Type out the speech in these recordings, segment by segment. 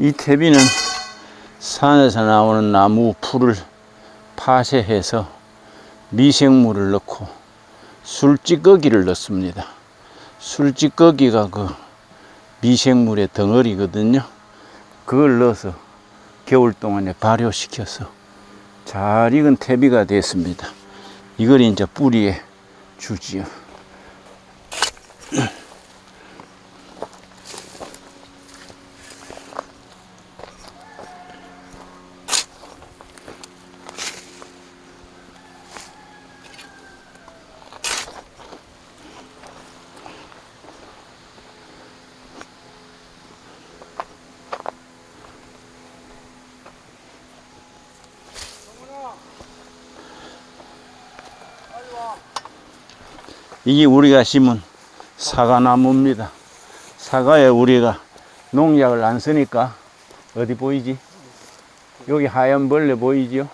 이 퇴비는 산에서 나오는 나무 풀을 파쇄해서 미생물을 넣고 술찌꺼기를 넣습니다. 술찌꺼기가 그 미생물의 덩어리거든요. 그걸 넣어서 겨울 동안에 발효시켜서 잘 익은 퇴비가 됐습니다. 이걸 이제 뿌리에 주지요. 이게 우리가 심은 사과나무입니다. 사과에 우리가 농약을 안 쓰니까 어디 보이지? 여기 하얀 벌레 보이죠?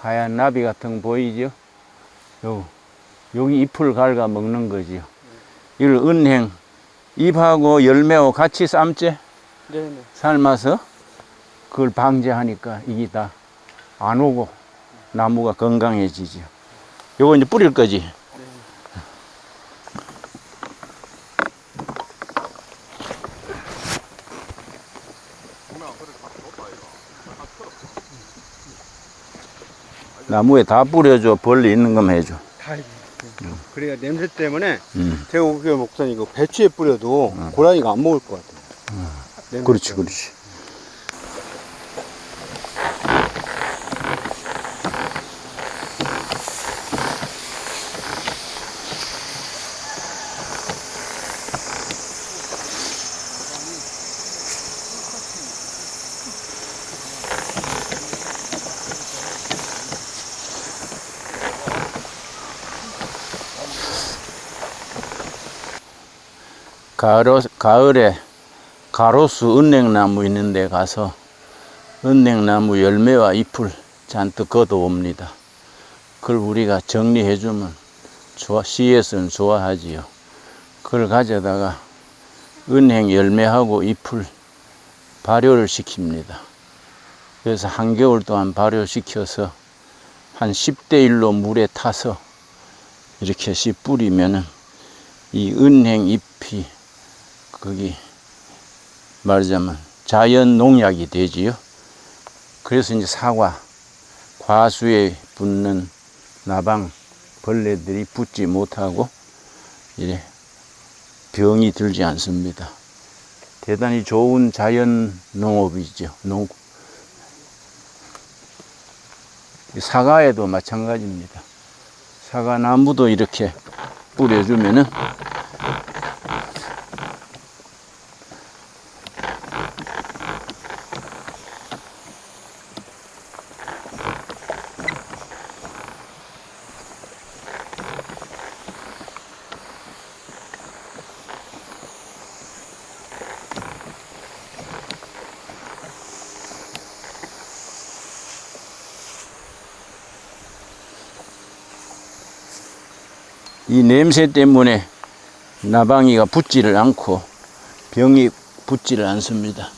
하얀 나비 같은 거 보이죠? 요, 여기 잎을 갉아 먹는 거지요. 이걸 은행, 잎하고 열매하고 같이 삶지? 네네. 삶아서 그걸 방제하니까 이게 다 안 오고 나무가 건강해지죠. 요 거 이제 뿌릴 거지? 나무에 다 뿌려줘. 벌레 있는 것만 해줘. 다. 그래야 냄새 때문에 음. 제가 오기 목사님 이거 배추에 뿌려도 고라니가 안 먹을 것 같아요. 냄새 그렇지, 때문에. 그렇지. 가을, 가을에 가로수 은행나무 있는 데 가서 은행나무 열매와 잎을 잔뜩 걷어옵니다. 그걸 우리가 정리해 주면 좋아, 시에서는 좋아하지요. 그걸 가져다가 은행 열매하고 잎을 발효를 시킵니다. 그래서 한겨울 동안 발효시켜서 한 10대 1로 물에 타서 이렇게 씨 뿌리면은 이 은행 잎이 거기 말하자면 자연 농약이 되지요. 그래서 이제 사과, 과수에 붙는 나방 벌레들이 붙지 못하고 이래 병이 들지 않습니다. 대단히 좋은 자연 농업이죠. 농 사과에도 마찬가지입니다. 사과 나무도 이렇게 뿌려주면은 이 냄새 때문에 나방이가 붙지를 않고 병이 붙지를 않습니다.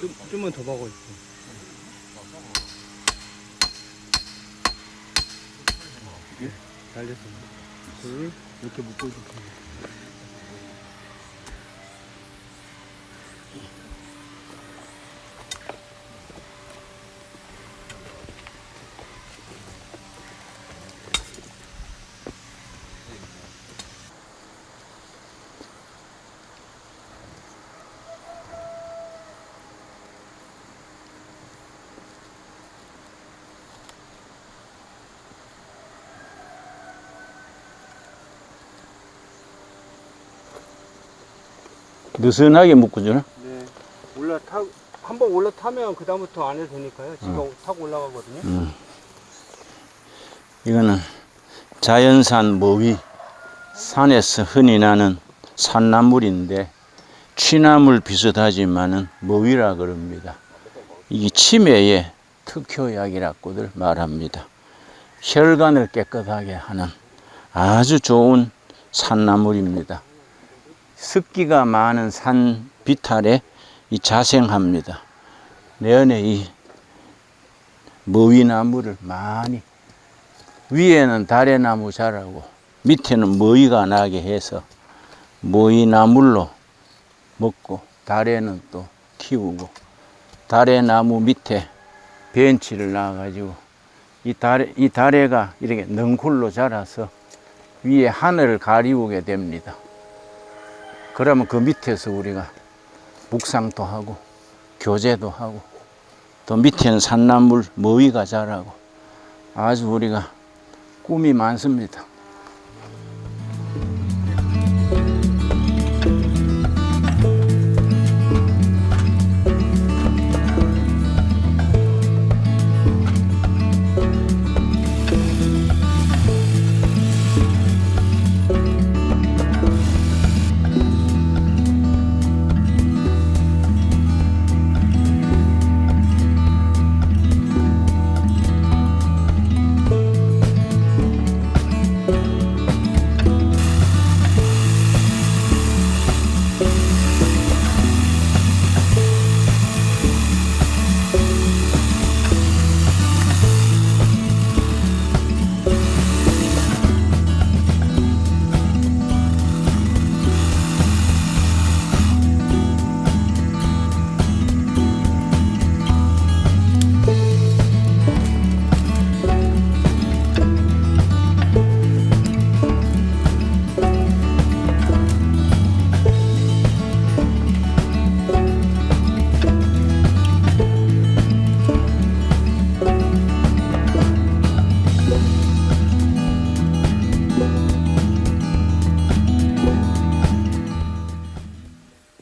좀, 좀만 더 박아 있어. 잘 됐어. 둘, 이렇게 묶어주고. 느슨하게 묶어주나? 네. 올라타, 한번 올라타면 그다음부터 안 해도 되니까요. 지금 타고 올라가거든요. 음. 이거는 자연산 모위, 산에서 흔히 나는 산나물인데 취나물 비슷하지만은 머위라 그럽니다. 이게 치매의 특효약이라고들 말합니다. 혈관을 깨끗하게 하는 아주 좋은 산나물입니다. 습기가 많은 산 비탈에 이 자생합니다. 내연에 이 머위나무를 많이 위에는 다래나무 자라고 밑에는 머위가 나게 해서 머위나물로 먹고 다래는 또 키우고 다래나무 밑에 벤치를 놔가지고 이 다래 이 다래가 이렇게 넝쿨로 자라서 위에 하늘을 가리우게 됩니다. 그러면 그 밑에서 우리가 묵상도 하고 교제도 하고 또 밑에는 산나물 머위가 자라고 아주 우리가 꿈이 많습니다.